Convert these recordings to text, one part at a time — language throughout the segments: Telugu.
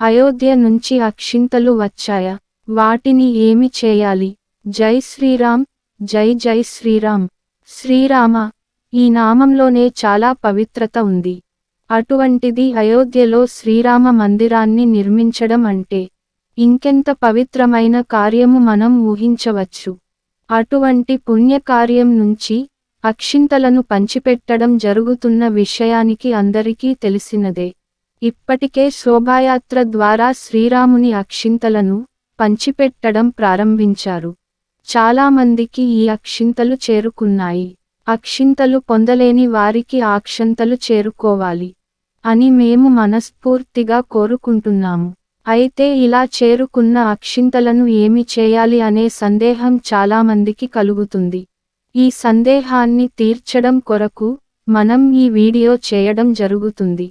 అయోధ్య నుంచి అక్షింతలు వచ్చాయా. వాటిని ఏమి చేయాలి? జై శ్రీరామ్ జై జై శ్రీరామ్. శ్రీరామ ఈ నామంలోనే చాలా పవిత్రత ఉంది. అటువంటిది అయోధ్యలో శ్రీరామ మందిరాన్ని నిర్మించడం అంటే ఇంకెంత పవిత్రమైన కార్యము మనం ఊహించవచ్చు. అటువంటి పుణ్యకార్యం నుంచి అక్షింతలను పంచిపెట్టడం జరుగుతున్న విషయానికి అందరికీ తెలిసినదే. ఇప్పటికే శోభాయాత్ర ద్వారా శ్రీరాముని అక్షింతలను పంచిపెట్టడం ప్రారంభించారు. చాలామందికి ఈ అక్షింతలు చేరుకున్నాయి. అక్షింతలు పొందలేని వారికి ఆక్షంతలు చేరుకోవాలి అని మేము మనస్ఫూర్తిగా కోరుకుంటున్నాము. అయితే ఇలా చేరుకున్న అక్షింతలను ఏమి చేయాలి అనే సందేహం చాలామందికి కలుగుతుంది. ఈ సందేహాన్ని తీర్చడం కొరకు మనం ఈ వీడియో చేయడం జరుగుతుంది.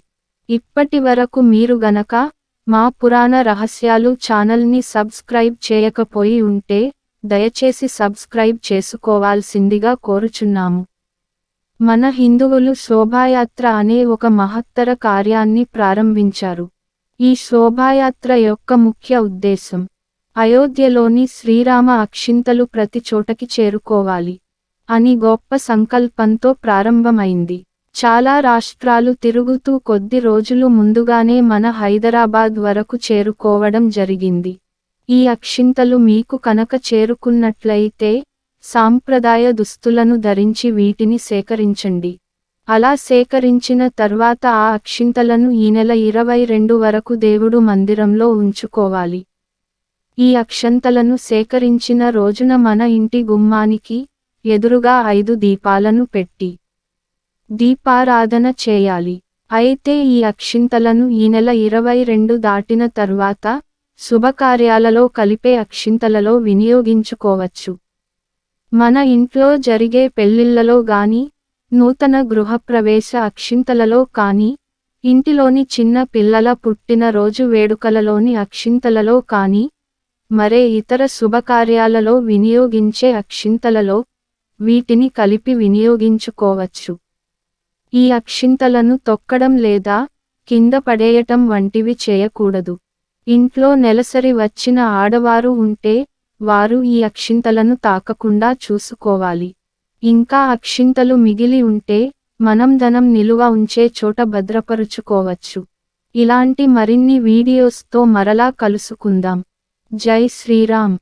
ఇప్పటి వరకు మీరు గనక మా పురాణ రహస్యాలు ఛానల్ని సబ్స్క్రైబ్ చేయకపోయి ఉంటే దయచేసి సబ్స్క్రైబ్ చేసుకోవాల్సిందిగా కోరుచున్నాము. మన హిందువులు శోభాయాత్ర అనే ఒక మహత్తర కార్యాన్ని ప్రారంభించారు. ఈ శోభాయాత్ర యొక్క ముఖ్య ఉద్దేశం అయోధ్యలోని శ్రీరామ అక్షింతలు ప్రతి చోటకి చేరుకోవాలి అని గొప్ప సంకల్పంతో ప్రారంభమైంది. చాలా రాష్ట్రాలు తిరుగుతూ కొద్ది రోజులు ముందుగానే మన హైదరాబాద్ వరకు చేరుకోవడం జరిగింది. ఈ అక్షింతలు మీకు కనుక చేరుకున్నట్లయితే సాంప్రదాయ దుస్తులను ధరించి వీటిని సేకరించండి. అలా సేకరించిన తర్వాత ఆ అక్షింతలను ఈ నెల ఇరవై రెండు వరకు దేవుడు మందిరంలో ఉంచుకోవాలి. ఈ అక్షంతలను సేకరించిన రోజున మన ఇంటి గుమ్మానికి ఎదురుగా ఐదు దీపాలను పెట్టి దీపారాధన చేయాలి. అయితే ఈ అక్షింతలను ఈ నెల ఇరవై రెండు దాటిన తర్వాత శుభకార్యాలలో కలిపే అక్షింతలలో వినియోగించుకోవచ్చు. మన ఇంట్లో జరిగే పెళ్ళిళ్ళలో గాని నూతన గృహప్రవేశ అక్షింతలలో కానీ ఇంటిలోని చిన్న పిల్లల పుట్టిన రోజు వేడుకలలోని అక్షింతలలో కానీ మరే ఇతర శుభకార్యాలలో వినియోగించే అక్షింతలలో వీటిని కలిపి వినియోగించుకోవచ్చు. ఈ అక్షింతలను తొక్కడం లేదా కింద పడేయటం వంటివి చేయకూడదు. ఇంట్లో నెలసరి వచ్చిన ఆడవారు ఉంటే వారు ఈ అక్షింతలను తాకకుండా చూసుకోవాలి. ఇంకా అక్షింతలు మిగిలి ఉంటే మనం ధనం నిలువ ఉంచే చోట భద్రపరుచుకోవచ్చు. ఇలాంటి మరిన్ని వీడియోస్తో మరలా కలుసుకుందాం. జై శ్రీరామ్.